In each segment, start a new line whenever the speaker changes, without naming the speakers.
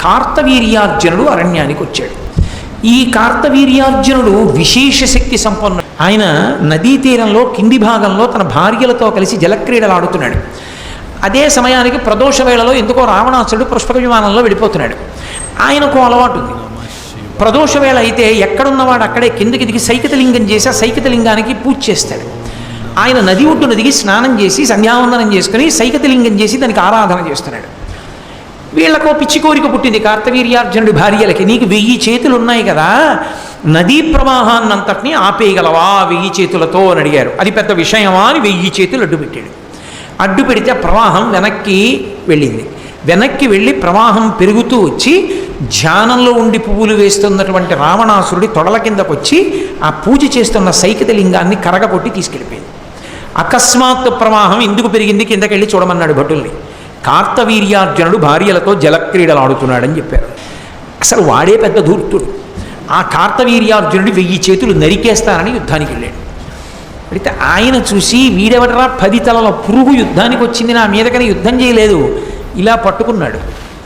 కార్తవీర్యార్జునుడు అరణ్యానికి వచ్చాడు. ఈ కార్తవీర్యార్జునుడు విశేష శక్తి సంపన్నుడు. ఆయన నదీ తీరంలో కింది భాగంలో తన భార్యలతో కలిసి జలక్రీడలు ఆడుతున్నాడు. అదే సమయానికి ప్రదోష వేళలో ఎందుకో రావణాసుడు పుష్పక విమానంలో వెళ్ళిపోతున్నాడు. ఆయనకు అలవాటు ఉంది. ప్రదోష వేళ అయితే ఎక్కడున్నవాడు అక్కడే కిందకి దిగి సైకితలింగం చేసి ఆ సైకితలింగానికి పూజ చేస్తాడు. ఆయన నది ఒడ్డున దిగి స్నానం చేసి సంధ్యావందనం చేసుకుని సైకితలింగం చేసి దానికి ఆరాధన చేస్తున్నాడు. వీళ్ళకో పిచ్చి కోరిక పుట్టింది. కార్తవీర్యార్జునుడి భార్యలకి. నీకు వెయ్యి చేతులు ఉన్నాయి కదా. నదీ ప్రవాహాన్నంతటినీ ఆపేయగలవా? వెయ్యి చేతులతో అని అడిగారు. అది పెద్ద విషయమా అని వెయ్యి చేతులు అడ్డు పెట్టాడు. అడ్డు పెడితే ప్రవాహం వెనక్కి వెళ్ళింది. వెనక్కి వెళ్ళి ప్రవాహం పెరుగుతూ వచ్చి ధ్యానంలో ఉండి పువ్వులు వేస్తున్నటువంటి రావణాసురుడి తొడల కిందకు వచ్చి ఆ పూజ చేస్తున్న సైకిత లింగాన్ని కరగగొట్టి తీసుకెళ్ళిపోయింది. అకస్మాత్తు ప్రవాహం ఎందుకు పెరిగింది? కిందకెళ్ళి చూడమన్నాడు భటుల్ని. కార్తవీర్యార్జునుడు భార్యలతో జలక్రీడలు ఆడుతున్నాడని చెప్పారు. అసలు వాడే పెద్ద ధూర్తుడు. ఆ కార్తవీర్యార్జునుడు వెయ్యి చేతులు నరికేస్తానని యుద్ధానికి వెళ్ళాడు. అయితే ఆయన చూసి వీడెవడరా? పది తలల పురుగు యుద్ధానికి వచ్చింది నా మీదకని యుద్ధం చేయలేదు. ఇలా పట్టుకున్నాడు.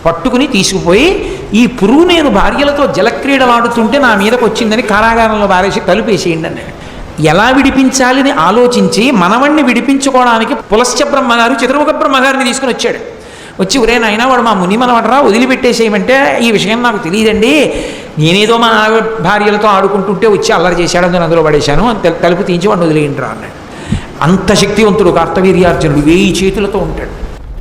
పట్టుకుని తీసుకుపోయి ఈ పురుగు నేను భార్యలతో జలక్రీడలాడుతుంటే నా మీదకి వచ్చిందని కారాగారంలో బారేసి తలుపేసేయండి అన్నాడు. ఎలా విడిపించాలని ఆలోచించి మనవణ్ణి విడిపించుకోవడానికి పులశ్చ బ్రహ్మగారు చతుర్ముఖ బ్రహ్మగారిని తీసుకుని వచ్చాడు. వచ్చి ఒరే నాయనా వాడు మా ముని మనవడరా వదిలిపెట్టేసేయమంటే ఈ విషయం నాకు తెలియదండి. నేనేదో మా భార్యలతో ఆడుకుంటుంటే వచ్చి అల్లరి చేశాడు నేను అందులో పడేశాను. తలుపు తీయించి వాడిని వదిలేయండిరా అన్నాడు. అంత శక్తివంతుడు కార్తవీర్యార్జునుడు వేయి చేతులతో ఉంటాడు.